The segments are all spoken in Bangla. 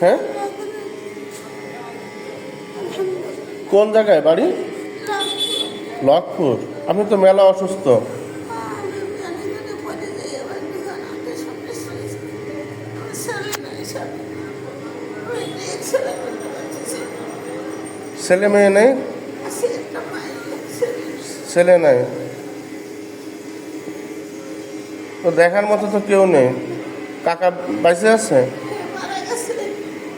হ্যাঁ? কোন জায়গায়? বাড়ি? লক্ষপুর আপনি তো মেলা অসুস্থ। ছেলে মেয়ে নেই? ছেলে নাই। তো দেখার মতো তো কেউ নেই। কাকা বাইসে আছে?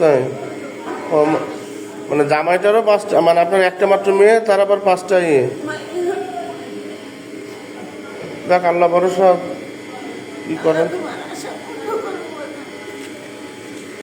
তাই মানে জামাইটারও পাঁচটা মানে আপনার একটা মাত্র মেয়ে, তার আবার পাঁচটা ইয়ে। দেখ, আল্লাহ ভরসা, কি করেন?